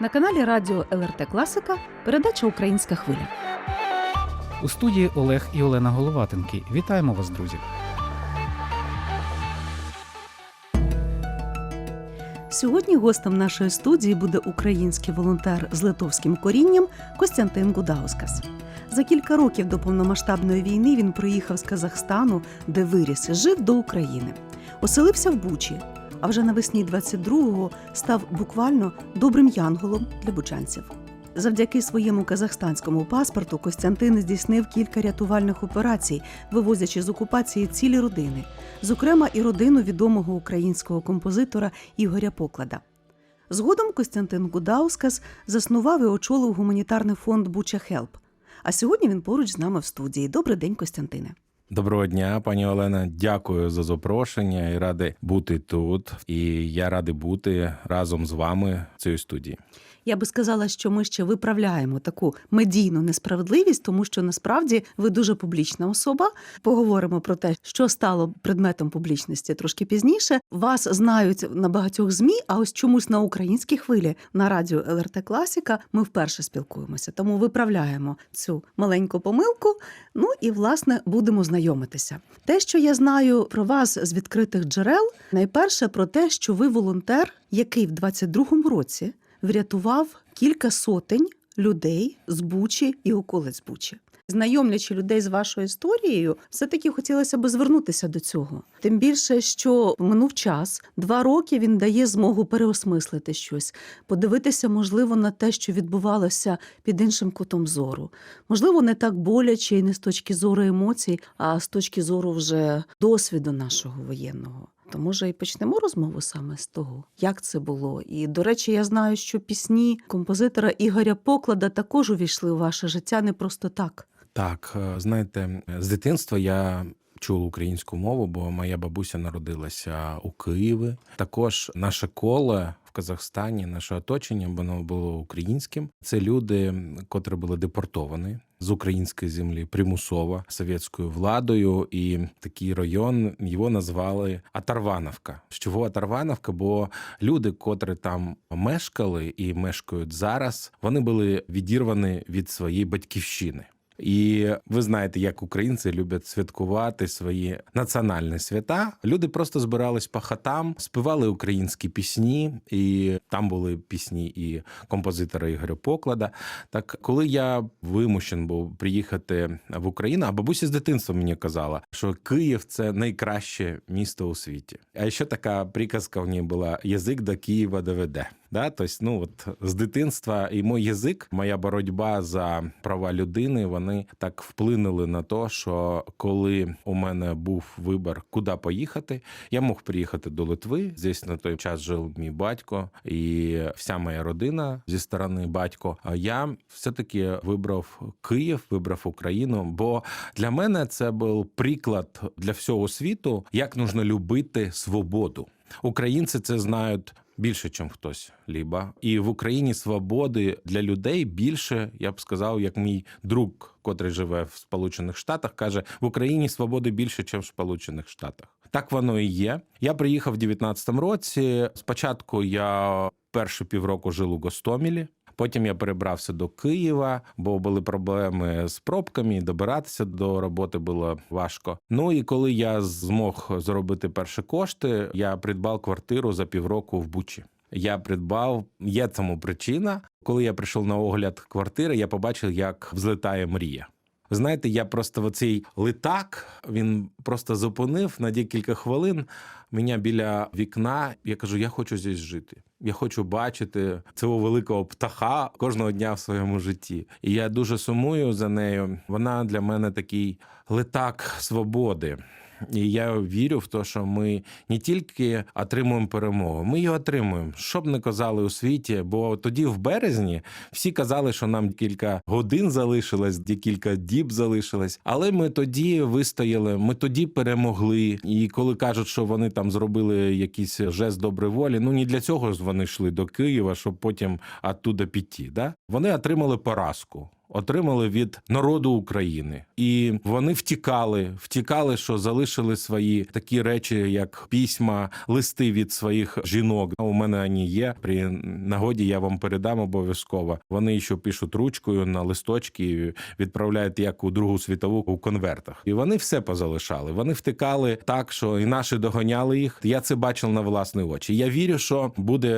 На каналі Радіо ЛРТ Класика передача Українська хвиля. У студії Олег і Олена Головатенки. Вітаємо вас, друзі. Сьогодні гостем нашої студії буде український волонтер з литовським корінням Костянтин Гудаускас. За кілька років до повномасштабної війни він приїхав з Казахстану, де виріс і жив до України. Оселився в Бучі, а вже навесні 22-го став буквально добрим янголом для бучанців. Завдяки своєму казахстанському паспорту Костянтин здійснив кілька рятувальних операцій, вивозячи з окупації цілі родини, зокрема і родину відомого українського композитора Ігоря Поклада. Згодом Костянтин Гудаускас заснував і очолив гуманітарний фонд Буча Хелп. А сьогодні він поруч з нами в студії. Добрий день, Костянтине. Доброго дня, пані Олена. Дякую за запрошення і радий бути тут. І я радий бути разом з вами в цій студії. Я би сказала, що ми ще виправляємо таку медійну несправедливість, тому що насправді ви дуже публічна особа. Поговоримо про те, що стало предметом публічності трошки пізніше. Вас знають на багатьох змі, а ось чомусь на українській хвилі на радіо ЛРТ Класіка ми вперше спілкуємося. Тому виправляємо цю маленьку помилку. Ну і власне будемо знайомитися. Те, що я знаю про вас з відкритих джерел, найперше про те, що ви волонтер, який в 22-му році врятував кілька сотень людей з Бучі і околиць Бучі. Знайомлячи людей з вашою історією, все таки хотілося б звернутися до цього. Тим більше, що минув час, два роки він дає змогу переосмислити щось, подивитися, можливо, на те, що відбувалося під іншим кутом зору. Можливо, не так боляче і не з точки зору емоцій, а з точки зору вже досвіду нашого воєнного. То може і почнемо розмову саме з того, як це було. І до речі, я знаю, що пісні композитора Ігоря Поклада також увійшли у ваше життя не просто так. Так, е, знаєте, з дитинства я чув українську мову, бо моя бабуся народилася у Києві. Також наше коло. В Казахстані наше оточення воно було українським. Це люди, котрі були депортовані з української землі примусово совєтською владою, і такий район його назвали Атарвановка. З чого Атарвановка? Бо люди, котрі там мешкали і мешкають зараз, вони були відірвані від своєї батьківщини. І ви знаєте, як українці люблять святкувати свої національні свята. Люди просто збирались по хатам, співали українські пісні, і там були пісні і композитора Ігоря Поклада. Так, коли я вимушен був приїхати в Україну, а бабуся з дитинства мені казала, що Київ це найкраще місто у світі. А ще така приказка в ній була: язик до Києва доведе. Да, тобто, ну от з дитинства і мій язик, моя боротьба за права людини, вони так вплинули на те, що коли у мене був вибір, куди поїхати, я мог приїхати до Литви. Здесь на той час жив мій батько і вся моя родина зі сторони батько. А я все-таки вибрав Київ, вибрав Україну. Бо для мене це був приклад для всього світу, як нужно любити свободу. Українці це знають більше, ніж хтось ліба. І в Україні свободи для людей більше, я б сказав, як мій друг, котрий живе в Сполучених Штатах, каже: в Україні свободи більше, ніж в Сполучених Штатах. Так воно і є. Я приїхав в 19-му році. Спочатку я перші півроку жив у Гостомілі. Потім я перебрався до Києва, бо були проблеми з пробками. Добиратися до роботи було важко. Ну і коли я змог зробити перші кошти, я придбав квартиру за півроку в Бучі. Я придбав, є цьому причина. Коли я прийшов на огляд квартири, я побачив, як взлітає мрія. Знаєте, я просто в оцей литак він просто зупинив на декілька хвилин мене біля вікна. Я кажу: я хочу здесь жити. Я хочу бачити цього великого птаха кожного дня в своєму житті. І я дуже сумую за нею. Вона для мене такий литак свободи. І я вірю в те, що ми не тільки отримуємо перемогу, ми її отримуємо. Що б не казали у світі, бо тоді, в березні, всі казали, що нам кілька годин залишилось, кілька діб залишилось. Але ми тоді вистояли, ми тоді перемогли. І коли кажуть, що вони там зробили якийсь жест доброї волі, ну не для цього ж вони йшли до Києва, щоб потім оттуда піти. Да? Вони отримали поразку. Отримали від народу України, і вони втікали, втікали, що залишили свої такі речі, як письма, листи від своїх жінок. У мене вони є. При нагоді я вам передам обов'язково. Вони ще пишуть ручкою на листочки, і відправляють як у Другу світову у конвертах. І вони все позалишали. Вони втикали так, що і наші доганяли їх. Я це бачив на власні очі. Я вірю, що буде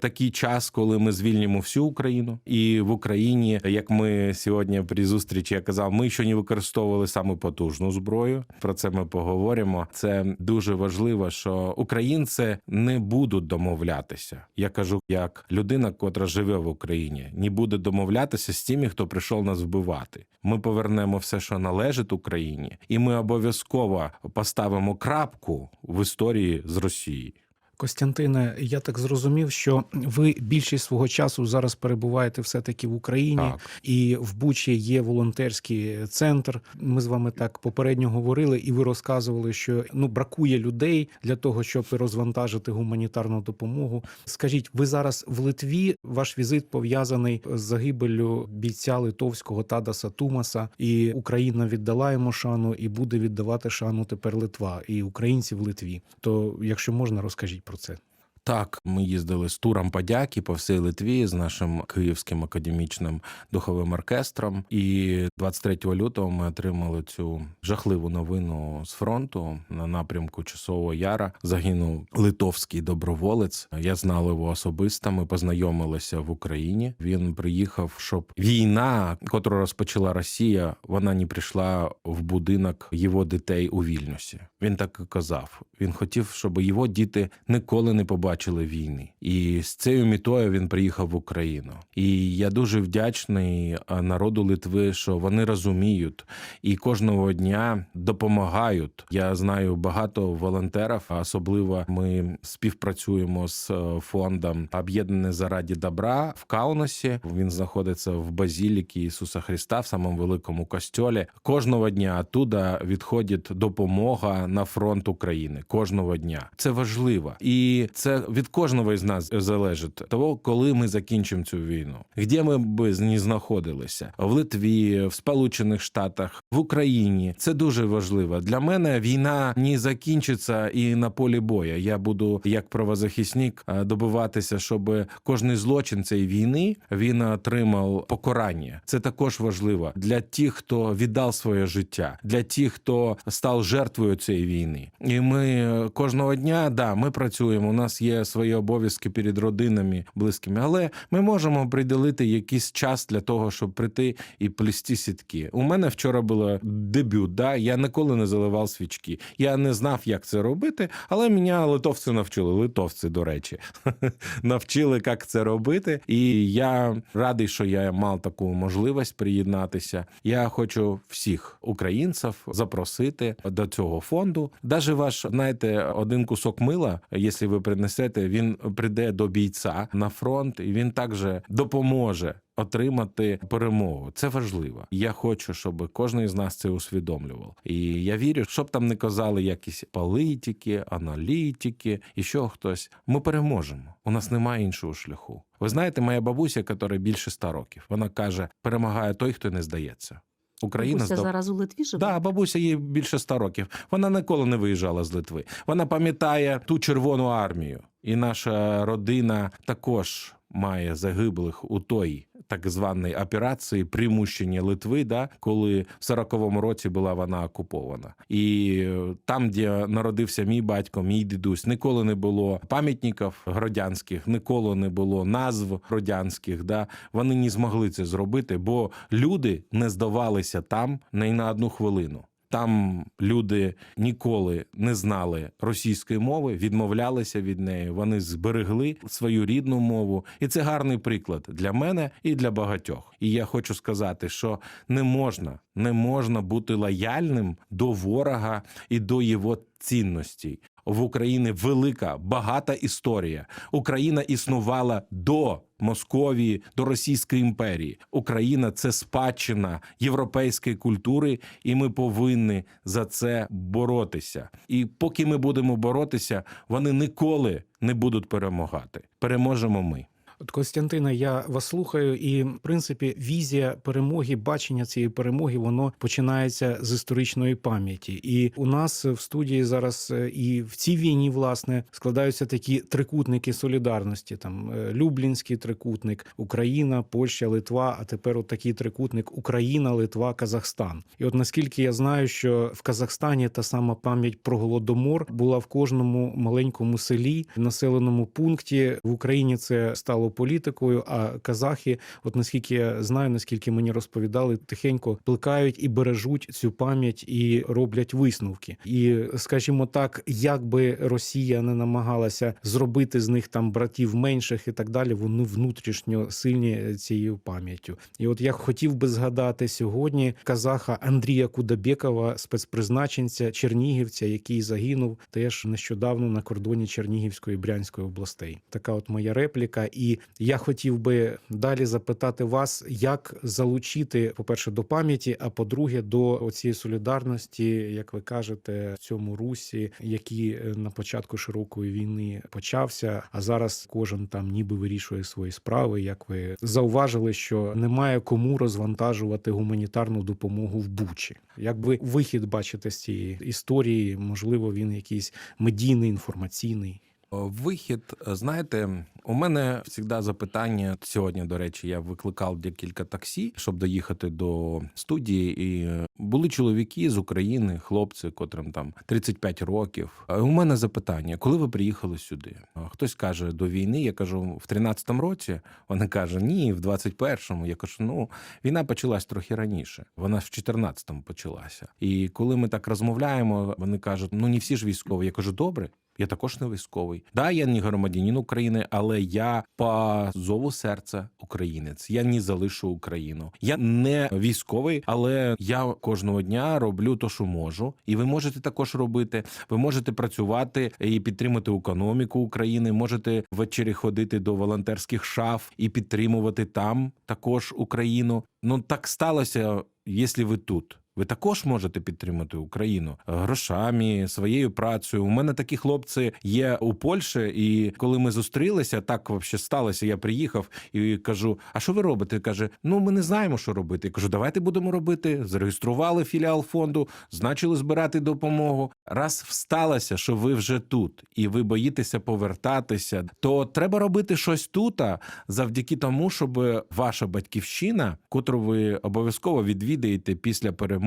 такий час, коли ми звільнимо всю Україну, і в Україні, як ми сьогодні при зустрічі я казав, ми ще не використовували саме потужну зброю. Про це ми поговоримо. Це дуже важливо, що українці не будуть домовлятися. Я кажу, як людина, котра живе в Україні, не буде домовлятися з тими, хто прийшов нас вбивати. Ми повернемо все, що належить Україні, і ми обов'язково поставимо крапку в історії з Росії. Костянтине, я так зрозумів, що ви більшість свого часу зараз перебуваєте все-таки в Україні, Так. і в Бучі є волонтерський центр. Ми з вами так попередньо говорили, і ви розказували, що ну бракує людей для того, щоб розвантажити гуманітарну допомогу. Скажіть, ви зараз в Литві? Ваш візит пов'язаний з загибеллю бійця литовського Тадаса Тумаса, і Україна віддала йому шану і буде віддавати шану тепер Литва і українці в Литві. То, якщо можна, розкажіть про це. Так, ми їздили з туром подяки по всій Литві з нашим київським академічним духовим оркестром. І 23 лютого ми отримали цю жахливу новину з фронту на напрямку Часового Яра. Загинув литовський доброволець. Я знав його особисто. Ми познайомилися в Україні. Він приїхав, щоб війна, котру розпочала Росія, вона не прийшла в будинок його дітей у Вільнюсі. Він так і казав. Він хотів, щоб його діти ніколи не побачили війни. І з цією мітою він приїхав в Україну. І я дуже вдячний народу Литви, що вони розуміють і кожного дня допомагають. Я знаю багато волонтерів, особливо ми співпрацюємо з е, фондом Об'єднане заради добра в Каунасі. Він знаходиться в базіліки Ісуса Христа, в самому великому костьолі. Кожного дня оттуда відходить допомога на фронт України. Кожного дня це важливо, і це від кожного із нас залежить того, коли ми закінчимо цю війну. Де ми б не знаходилися в Литві, в Сполучених Штатах, в Україні. Це дуже важливо. Для мене війна не закінчиться і на полі бою. Я буду як правозахисник е, добиватися, щоб кожний злочин цієї війни він отримав покарання. Це також важливо для тих, хто віддав своє життя, для тих, хто став жертвою цієї війни. І ми е, кожного дня да ми працюємо. У нас є свої обов'язки перед родинами, близькими, але ми можемо приділити якийсь час для того, щоб прийти і плести сітки. У мене вчора було дебют. Да, я ніколи не заливав свічки. Я не знав, як це робити, але мене литовці навчили. Литовці, до речі, навчили, як це робити. І я радий, що я мав таку можливість приєднатися. Я хочу всіх українців запросити до цього фонду. Даже ваш, знаєте, один кусок мила, якщо ви принесете, він прийде до бійця на фронт, і він також допоможе. Отримати перемогу це важливо. Я хочу, щоб кожен із нас це усвідомлював. І я вірю, щоб там не казали якісь політики, аналітики і що хтось. Ми переможемо. У нас немає іншого шляху. Ви знаєте, моя бабуся, яка більше ста років, вона каже: перемагає той, хто не здається. Україна Бабуся здав... зараз у Литві живе. Да, бабуся їй більше ста років. Вона ніколи не виїжджала з Литви. Вона пам'ятає ту Червону армію, і наша родина також має загиблих у той так званій операції примущення Литви, да, коли в 40-му році була вона окупована. І е, там, де народився мій батько, мій дідусь, ніколи не було пам'ятників громадянських, ніколи не було назв громадянських. Да. Вони не змогли це зробити, бо люди не здавалися там не на одну хвилину. Там люди ніколи не знали російської мови, відмовлялися від неї. Вони зберегли свою рідну мову, і це гарний приклад для мене і для багатьох. І я хочу сказати, що не можна, не можна бути лояльним до ворога і до його цінностей. В Україні велика багата історія. Україна існувала до Московії, до Російської імперії. Україна це спадщина європейської культури, і ми повинні за це боротися. І поки ми будемо боротися, вони ніколи не будуть перемагати. Переможемо ми. От Костянтина, я вас слухаю, і в принципі візія перемоги, бачення цієї перемоги, воно починається з історичної пам'яті. І у нас в студії зараз е, і в цій війні, власне, складаються такі трикутники солідарності: там е, Люблінський трикутник, Україна, Польща, Литва. А тепер от такий трикутник Україна, Литва, Казахстан. І от наскільки я знаю, що в Казахстані та сама пам'ять про голодомор була в кожному маленькому селі, населеному пункті в Україні це стало політикою. А казахи, от наскільки я знаю, наскільки мені розповідали, тихенько плекають і бережуть цю пам'ять і роблять висновки. І скажімо так, як би Росія не намагалася зробити з них там братів менших і так далі, вони внутрішньо сильні цією пам'яттю. І от я хотів би згадати сьогодні казаха Андрія Кудабєкова, спецпризначенця Чернігівця, який загинув теж нещодавно на кордоні Чернігівської і Брянської областей. Така от моя репліка. І я хотів би далі запитати вас, як залучити, по-перше, до пам'яті, а по-друге, до цієї солідарності, як ви кажете, в цьому русі, який е, на початку широкої війни почався, а зараз кожен там ніби вирішує свої справи. Як ви зауважили, що немає кому розвантажувати гуманітарну допомогу в Бучі. Як ви вихід бачите з цієї історії? Можливо, він якийсь медійний, інформаційний. Вихід, знаєте, у мене завжди запитання сьогодні. До речі, я викликав декілька таксі, щоб доїхати до студії. І були чоловіки з України, хлопці, котрим там 35 років. У мене запитання: коли ви приїхали сюди? Хтось каже до війни. Я кажу, в 13-му році. Вони кажуть, ні, в 21-му. Я кажу, ну війна почалась трохи раніше. Вона в 14-му почалася. І коли ми так розмовляємо, вони кажуть: ну не всі ж військові. Я кажу, добре. Я також не військовий. Да, я не громадянин України, але я по зову серця українець. Я не залишу Україну. Я не військовий, але я кожного дня роблю то, що можу. І ви можете також робити. Ви можете працювати і підтримати економіку України. Можете ввечері ходити до волонтерських шаф і підтримувати там також Україну. Ну так сталося, якщо ви тут. Ви також можете підтримати Україну грошами, своєю працею. У мене такі хлопці є у Польщі, і коли ми зустрілися, так взагалі сталося. Я приїхав і кажу: А що ви робите? Каже: Ну ми не знаємо, що робити. Я кажу, давайте будемо робити. Зареєстрували філіал фонду, значили збирати допомогу. Раз всталося, що ви вже тут, і ви боїтеся повертатися, то треба робити щось тут, завдяки тому, щоб ваша батьківщина, котру ви обов'язково відвідаєте після перемоги,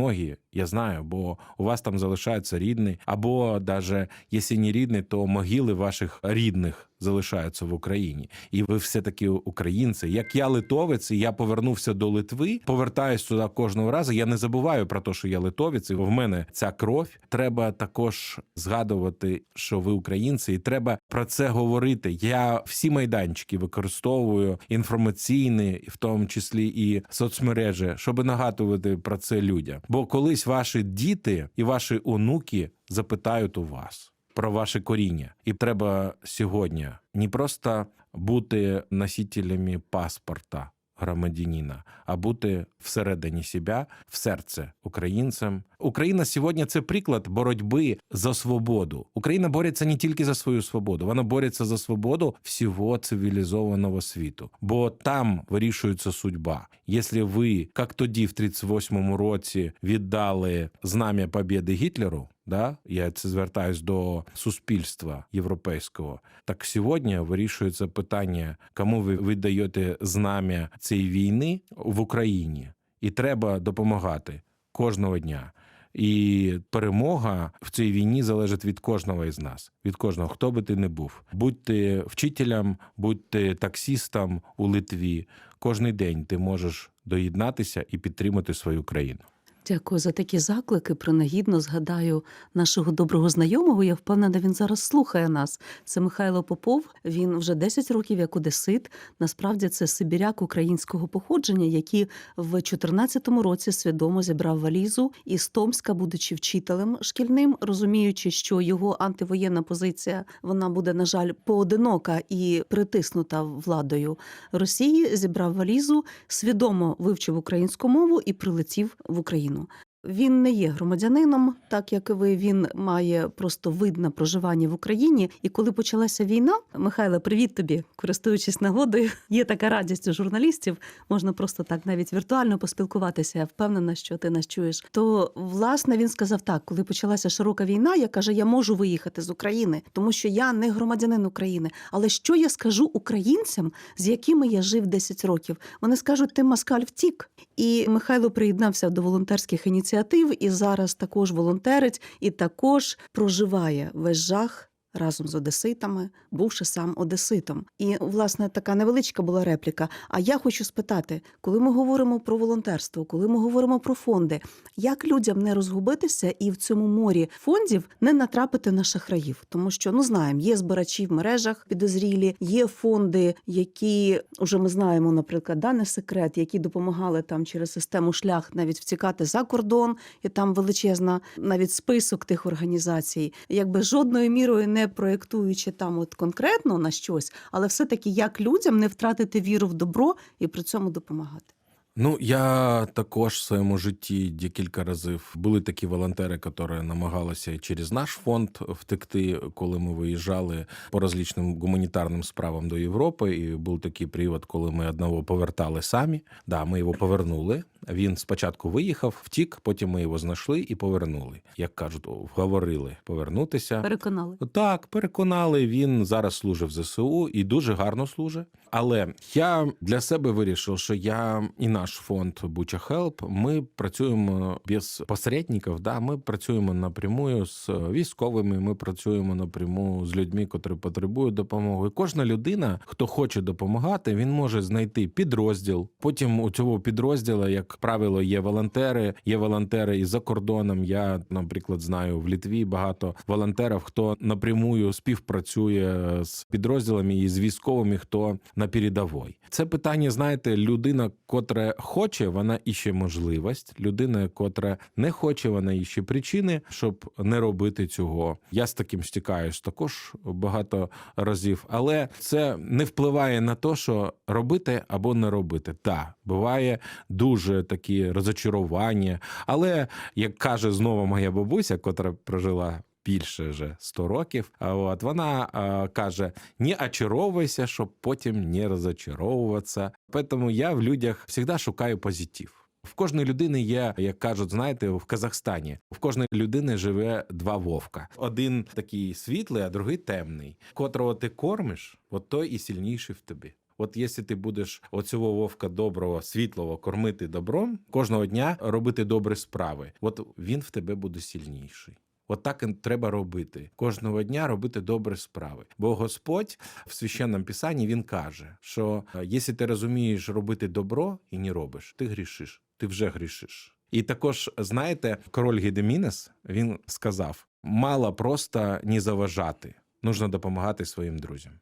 я знаю, бо у вас там залишаються рідні, або навіть якщо не рідні, то могили ваших рідних залишаються в Україні, і ви все таки українці. Як я литовець, і я повернувся до Литви, повертаюсь туди кожного разу. Я не забуваю про те, що я литовець. і В мене ця кров. Треба також згадувати, що ви українці, і треба про це говорити. Я всі майданчики використовую інформаційні, в тому числі і соцмережі, щоб нагадувати про це людям. Бо колись ваші діти і ваші онуки запитають у вас про ваше коріння, і треба сьогодні не просто бути носителями паспорта громадянина, а бути всередині себе, в серце українцем. Україна сьогодні це приклад боротьби за свободу. Україна бореться не тільки за свою свободу, вона бореться за свободу всього цивілізованого світу. Бо там вирішується судьба. Якщо ви, як тоді, в 38-му році, віддали знам'я побєди Гітлеру. Да, я це звертаюсь до суспільства європейського. Так сьогодні вирішується питання, кому ви віддаєте знам'я цієї війни в Україні, і треба допомагати кожного дня. І перемога в цій війні залежить від кожного із нас, від кожного, хто би ти не був. Будьте вчителем, будьте таксістом у Литві. Кожний день ти можеш доєднатися і підтримати свою країну. Дякую за такі заклики. Принагідно згадаю нашого доброго знайомого. Я впевнена, він зараз слухає нас. Це Михайло Попов. Він вже 10 років як одесит. Насправді це сибіряк українського походження, який в 2014 році свідомо зібрав валізу із Томська, будучи вчителем шкільним, розуміючи, що його антивоєнна позиція вона буде, на жаль, поодинока і притиснута владою Росії. Зібрав валізу, свідомо вивчив українську мову і прилетів в Україну. vraiment Він не є громадянином, так як і ви. Він має просто вид на проживання в Україні. І коли почалася війна, Михайло, привіт тобі, користуючись нагодою. Є така радість у журналістів. Можна просто так навіть віртуально поспілкуватися. Я впевнена, що ти нас чуєш. То власне він сказав так, коли почалася широка війна, я каже, я можу виїхати з України, тому що я не громадянин України. Але що я скажу українцям, з якими я жив 10 років? Вони скажуть, ти москаль втік. І Михайло приєднався до волонтерських ініціатив і зараз також волонтерить і також проживає весь жах. Разом з одеситами, бувши сам одеситом, і власне така невеличка була репліка. А я хочу спитати, коли ми говоримо про волонтерство, коли ми говоримо про фонди, як людям не розгубитися і в цьому морі фондів не натрапити на шахраїв, тому що ну знаємо, є збирачі в мережах підозрілі, є фонди, які вже ми знаємо, наприклад, да, не секрет, які допомагали там через систему шлях навіть втікати за кордон, і там величезна навіть список тих організацій, якби жодною мірою не проєктуючи там от конкретно на щось, але все таки як людям не втратити віру в добро і при цьому допомагати. Ну, я також в своєму житті декілька разів були такі волонтери, які намагалися через наш фонд втекти, коли ми виїжджали по различним гуманітарним справам до Європи. І був такий привод, коли ми одного повертали самі. Да, ми його повернули. Він спочатку виїхав, втік, потім ми його знайшли і повернули. Як кажуть, вговорили повернутися. Переконали. Так, переконали. Він зараз служив в ЗСУ і дуже гарно служить. Але я для себе вирішив, що я і наш фонд Буча Хелп. Ми працюємо без посередників. Да, ми працюємо напряму з військовими. Ми працюємо напряму з людьми, котрі потребують допомоги. Кожна людина, хто хоче допомагати, він може знайти підрозділ. Потім у цього підрозділу, як правило, є волонтери. Є волонтери і за кордоном. Я, наприклад, знаю в Літві багато волонтерів, хто напрямую співпрацює з підрозділами і з військовими, хто на передовій. Це питання, знаєте, людина, котра хоче, вона іще можливість. Людина, котра не хоче, вона іще причини, щоб не робити цього. Я з таким стикаюсь також багато разів, але це не впливає на те, що робити або не робити. Та буває дуже такі розочарування. Але як каже знову моя бабуся, котра прожила. Більше вже 100 років. От вона а, каже: не очаровуйся, щоб потім не розочаровуватися. Тому я в людях завжди шукаю позитив. В кожної людини є, як кажуть, знаєте, в Казахстані в кожної людини живе два вовка: один такий світлий, а другий темний. Котрого ти кормиш, от той і сильніший в тобі. От якщо ти будеш оцього вовка доброго, світлого кормити добром, кожного дня робити добрі справи, от він в тебе буде сильніший. От так і треба робити кожного дня робити добрі справи. Бо Господь в священному писанні він каже, що е, якщо ти розумієш робити добро і не робиш, ти грішиш, ти вже грішиш. І також знаєте, король Гедемінес він сказав: мало просто не заважати, нужно допомагати своїм друзям.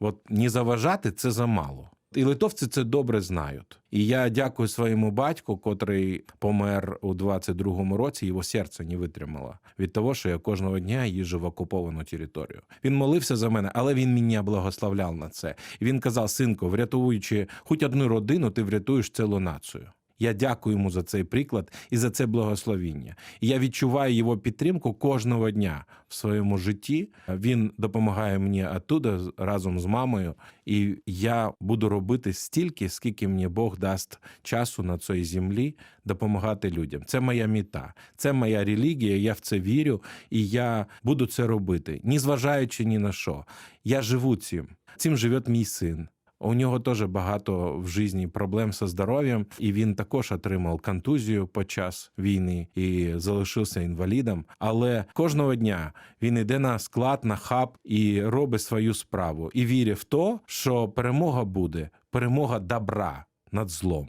От не заважати це замало. І литовці це добре знають. І я дякую своєму батьку, котрий помер у 22-му році. Його серце не витримало від того, що я кожного дня їжджу в окуповану територію. Він молився за мене, але він мене благословляв на це. І він казав: синку, врятуючи хоч одну родину, ти врятуєш цілу націю. Я дякую йому за цей приклад і за це благословіння. І я відчуваю його підтримку кожного дня в своєму житті. Він допомагає мені оттуда разом з мамою, і я буду робити стільки, скільки мені Бог дасть часу на цій землі допомагати людям. Це моя мета, це моя релігія. Я в це вірю, і я буду це робити, незважаючи ні на що. Я живу цим. Цим живе мій син. У нього теж багато в житті проблем зі здоров'ям, і він також отримав контузію під час війни і залишився інвалідом. Але кожного дня він йде на склад, на хаб і робить свою справу. І вірить в те, що перемога буде перемога добра над злом.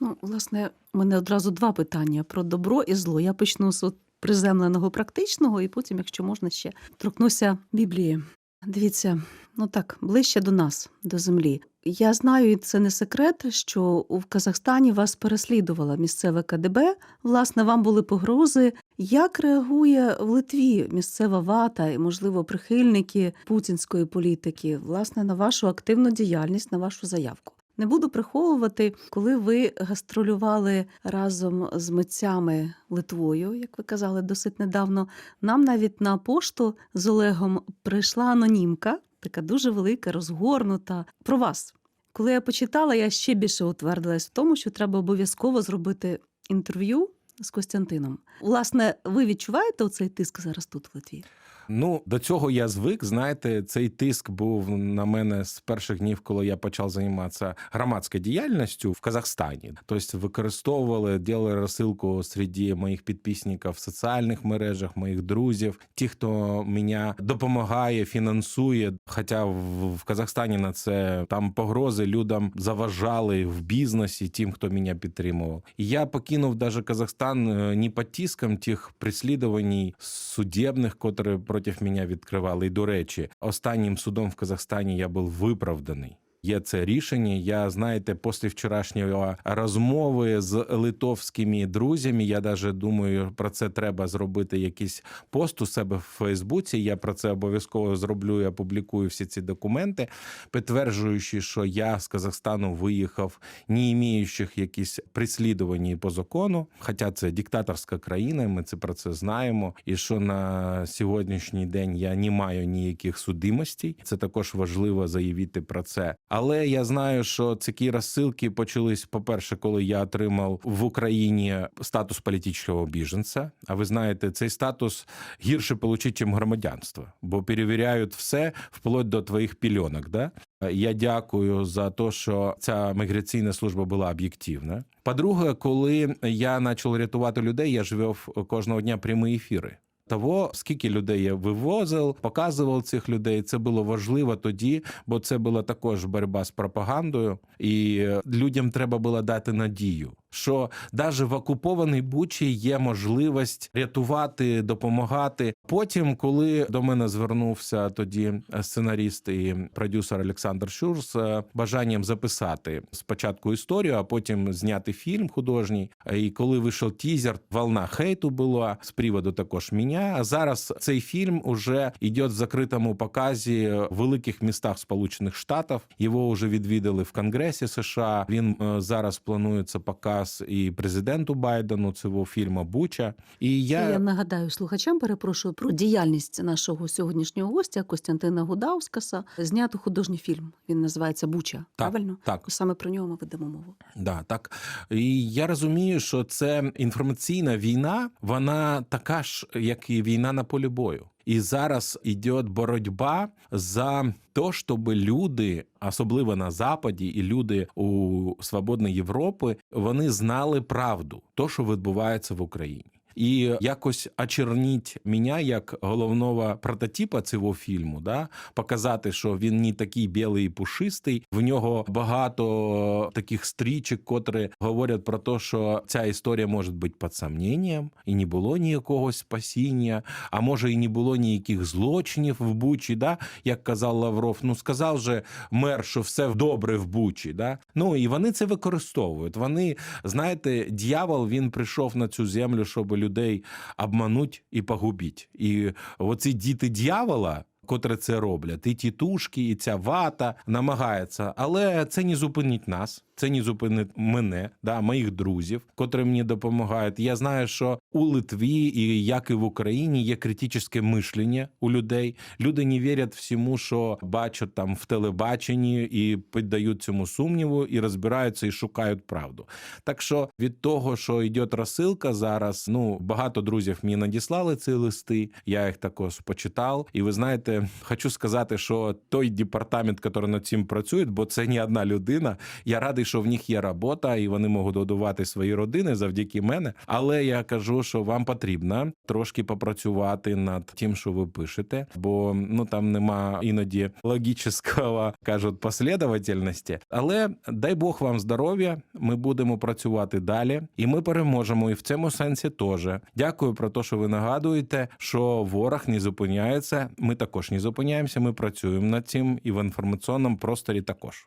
Ну, власне, у мене одразу два питання про добро і зло. Я почну з приземленого практичного, і потім, якщо можна, ще торкнуся Біблії. Дивіться, ну так, ближче до нас, до землі. Я знаю, і це не секрет, що в Казахстані вас переслідувала місцеве КДБ. Власне, вам були погрози. Як реагує в Литві місцева вата і, можливо, прихильники путінської політики, власне, на вашу активну діяльність, на вашу заявку? Не буду приховувати, коли ви гастролювали разом з митцями Литвою, як ви казали, досить недавно. Нам навіть на пошту з Олегом прийшла анонімка, така дуже велика, розгорнута про вас. Коли я почитала, я ще більше утвердилась в тому, що треба обов'язково зробити інтерв'ю з Костянтином. Власне, ви відчуваєте оцей тиск зараз тут в Литві? Ну, до цього я звик. Знаєте, цей тиск був на мене з перших днів, коли я почав займатися громадською діяльністю в Казахстані. Тобто використовували, робили розсилку серед моїх підписників в соціальних мережах, моїх друзів, ті, хто мене допомагає, фінансує. Хоча в Казахстані на це там погрози людям заважали в бізнесі, тим, хто мене підтримував. І я покинув даже Казахстан е, не під тиском тих преслідувань судебних, котрі проти мене відкривали. І до речі, останнім судом в Казахстані я був виправданий. Є це рішення. Я знаєте, після вчорашньої розмови з литовськими друзями. Я навіть думаю, про це треба зробити якийсь пост у себе в Фейсбуці. Я про це обов'язково зроблю. і опублікую всі ці документи, підтверджуючи, що я з Казахстану виїхав, не іміючих якісь прислідування по закону. Хоча це диктаторська країна, ми це про це знаємо. І що на сьогоднішній день я не маю ніяких судимостей. Це також важливо заявити про це. Але я знаю, що такі розсилки почались, по-перше, коли я отримав в Україні статус політичного біженця. А ви знаєте, цей статус гірше отримати, ніж громадянство, бо перевіряють все вплоть до твоїх пільонок. Да? Я дякую за те, що ця міграційна служба була об'єктивна. По-друге, коли я почав рятувати людей, я ж вів кожного дня прямі ефіри. Того, скільки людей я вивозив, показував цих людей. Це було важливо тоді, бо це була також боротьба з пропагандою, і людям треба було дати надію, що навіть в окупованій Бучі є можливість рятувати, допомагати. Потім, коли до мене звернувся тоді сценаріст і продюсер Олександр Шур з бажанням записати спочатку історію, а потім зняти фільм художній. І коли вийшов тізер, волна хейту була з приводу також мене. А зараз цей фільм уже йде в закритому показі в великих містах Сполучених Штатів. Його вже відвідали в Конгресі США. Він е, зараз планується показ і президенту Байдену цього фільму Буча. І Я... я, нагадаю слухачам, перепрошую про діяльність нашого сьогоднішнього гостя Костянтина Гудаускаса. Знято художній фільм. Він називається Буча. Правильно? так. Саме про нього ми ведемо мову. Да, так. І я розумію, що це інформаційна війна, вона така ж, як і війна на полі бою. І зараз іде боротьба за те, щоб люди, особливо на Западі, і люди у свободної Європи, вони знали правду, то, що відбувається в Україні. І якось очерніть мене як головного прототипа цього фільму, да? показати, що він не такий білий і пушистий. В нього багато таких стрічок, котрі говорять про те, що ця історія може бути під сомненням, і не було ніякого спасіння, а може і не було ніяких злочинів в Бучі. Да? Як казав Лавров, ну сказав же мер, що все добре в Бучі. Да? Ну і вони це використовують. Вони, знаєте, дьявол він прийшов на цю землю, щоб людей обмануть і погубіть. І оці діти дьявола. Котре це роблять, і тітушки, і ця вата намагається, але це не зупинить нас, це не зупинить мене, да, моїх друзів, котрі мені допомагають. Я знаю, що у Литві, і як і в Україні, є критичне мишлення у людей. Люди не вірять всьому, що бачать там в телебаченні, і піддають цьому сумніву, і розбираються і шукають правду. Так що від того, що йде розсилка зараз, ну багато друзів мені надіслали ці листи. Я їх також почитав. І ви знаєте, хочу сказати, що той департамент, який над цим працює, бо це не одна людина. Я радий, що в них є робота, і вони можуть годувати свої родини завдяки мене. Але я кажу, що вам потрібно трошки попрацювати над тим, що ви пишете, бо ну там нема іноді логічного, кажуть, послідовательності. Але дай Бог вам здоров'я. Ми будемо працювати далі, і ми переможемо. І в цьому сенсі теж. Дякую про те, що ви нагадуєте, що ворог не зупиняється. Ми також не зупиняємося. Ми працюємо над цим і в інформаційному просторі також.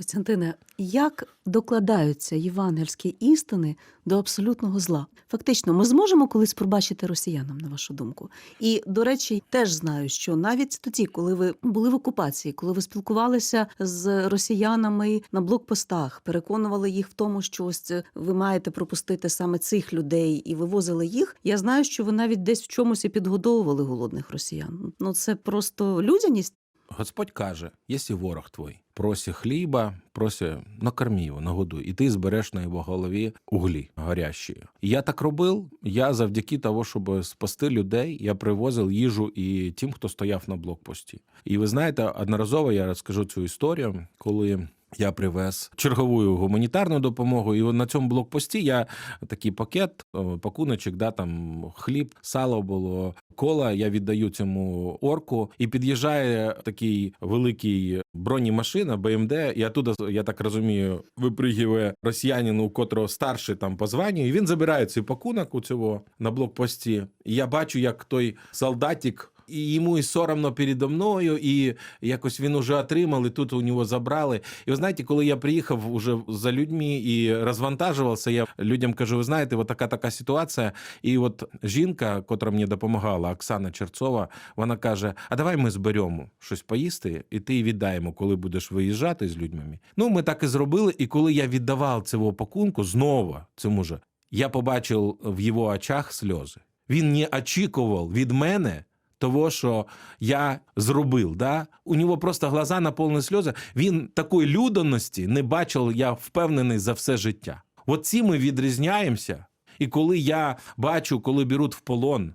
Костянтине, як докладаються євангельські істини до абсолютного зла? Фактично, ми зможемо колись пробачити росіянам, на вашу думку. І до речі, теж знаю, що навіть тоді, коли ви були в окупації, коли ви спілкувалися з росіянами на блокпостах, переконували їх в тому, що ось ви маєте пропустити саме цих людей і вивозили їх. Я знаю, що ви навіть десь в чомусь і підгодовували голодних росіян. Ну це просто людяність. Господь каже: єсі ворог твій просі хліба, просі накорми його, нагодуй, і ти збереш на його голові углі горящі. Я так робив. Я завдяки того, щоб спасти людей, я привозив їжу і тим, хто стояв на блокпості. І ви знаєте, одноразово я розкажу цю історію, коли. Я привез чергову гуманітарну допомогу, і на цьому блокпості я такий пакет, пакуночок, да, там хліб, сало було, кола. Я віддаю цьому орку, і під'їжджає такий великий бронемашина БМД. І оттуда, я так розумію, випригує росіянин, у котрого старший там по званню, і він забирає цей пакунок у цього на блокпості. І я бачу, як той солдатик. І йому і соромно передо мною, і якось він уже отримав, і тут у нього забрали. І ви знаєте, коли я приїхав уже за людьми і розвантажувався, я людям кажу: ви знаєте, от така така ситуація. І от жінка, котра мені допомагала, Оксана Черцова, вона каже: А давай ми зберемо щось поїсти, і ти віддаємо, коли будеш виїжджати з людьми. Ну, ми так і зробили. І коли я віддавав цього пакунку знову цьому же, я побачив в його очах сльози. Він не очікував від мене того, що я зробив. Да? У нього просто глаза наповнені сльози. Він такої людяності не бачив, я впевнений за все життя. От ці ми відрізняємося. І коли я бачу, коли беруть в полон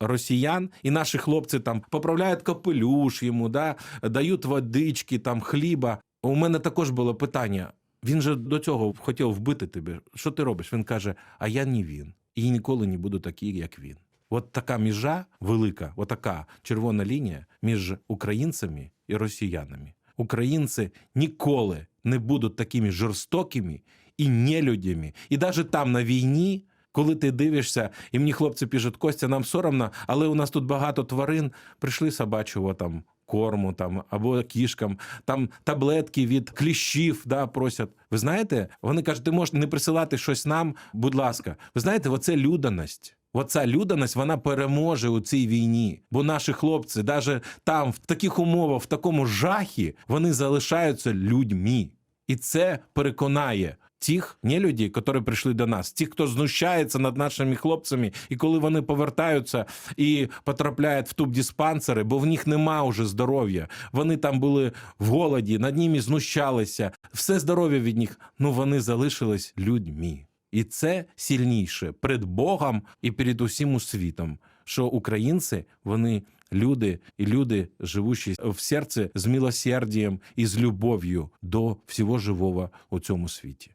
росіян, і наші хлопці там поправляють капелюш йому, да? дають водички, там, хліба. У мене також було питання. Він же до цього хотів вбити тебе. Що ти робиш? Він каже: А я не він. І ніколи не буду такий, як він. От така міжа велика, от така червона лінія між українцями і росіянами. Українці ніколи не будуть такими жорстокими і нелюдями. І навіть там на війні, коли ти дивишся, і мені хлопці пишуть, Костя, нам соромно, але у нас тут багато тварин, прийшли собачого там. Корму там або кішкам, там таблетки від кліщів да, просять. Ви знаєте, вони кажуть, ти можеш не присилати щось нам, будь ласка. Ви знаєте, оце люданість. Оця люданість вона переможе у цій війні. Бо наші хлопці, навіть там, в таких умовах, в такому жахі, вони залишаються людьми. І це переконає тих нелюдей, які прийшли до нас, тих, хто знущається над нашими хлопцями, і коли вони повертаються і потрапляють в тубдиспансери, бо в них нема уже здоров'я. Вони там були в голоді, над ними знущалися. Все здоров'я від них, ну вони залишились людьми. І це сильніше перед Богом і перед усім світом, що українці вони люди, і люди, живучі в серці з милосердієм і з любов'ю до всього живого у цьому світі.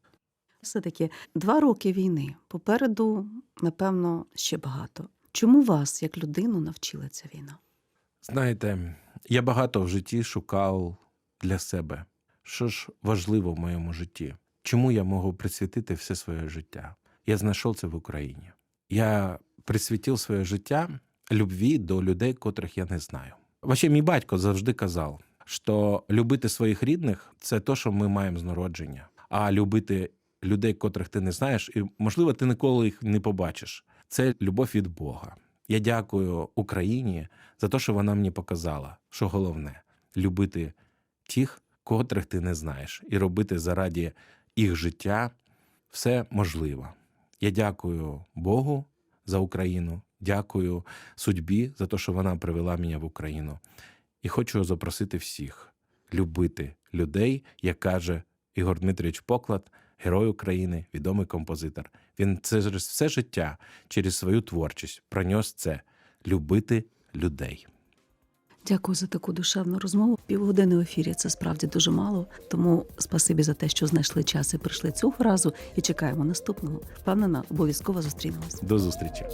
Все таки два роки війни. Попереду, напевно, ще багато. Чому вас, як людину, навчила ця війна? Знаєте, я багато в житті шукав для себе, що ж важливо в моєму житті, чому я можу присвятити все своє життя. Я знайшов це в Україні. Я присвятив своє життя любві до людей, котрих я не знаю. Вообще, мій батько завжди казав, що любити своїх рідних це те, що ми маємо з народження. А любити людей, котрих ти не знаєш, і можливо, ти ніколи їх не побачиш. Це любов від Бога. Я дякую Україні за те, що вона мені показала, що головне любити тих, котрих ти не знаєш, і робити заради їх життя все можливо. Я дякую Богу за Україну, дякую судьбі за те, що вона привела мене в Україну. І хочу запросити всіх любити людей, як каже Ігор Дмитрович Поклад, герой України, відомий композитор. Він це через все життя, через свою творчість пронес це любити людей. Дякую за таку душевну розмову. Півгодини в ефірі це справді дуже мало. Тому спасибі за те, що знайшли час і прийшли цього разу. І чекаємо наступного. Впевнена, обов'язково зустрінемось. До зустрічі.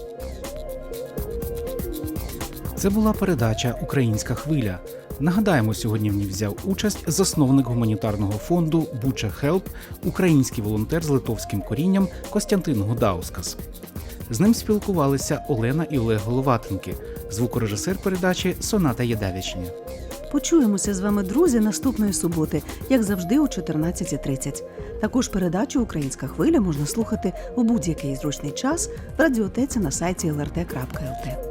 Це була передача Українська хвиля. Нагадаємо, сьогодні в ній взяв участь засновник гуманітарного фонду Буча Хелп, український волонтер з литовським корінням Костянтин Гудаускас. З ним спілкувалися Олена і Олег Головатенки, звукорежисер передачі Соната Єдавічня. Почуємося з вами, друзі, наступної суботи, як завжди, о 14.30. Також передачу Українська хвиля можна слухати у будь-який зручний час в радіотеці на сайті lrt.lt.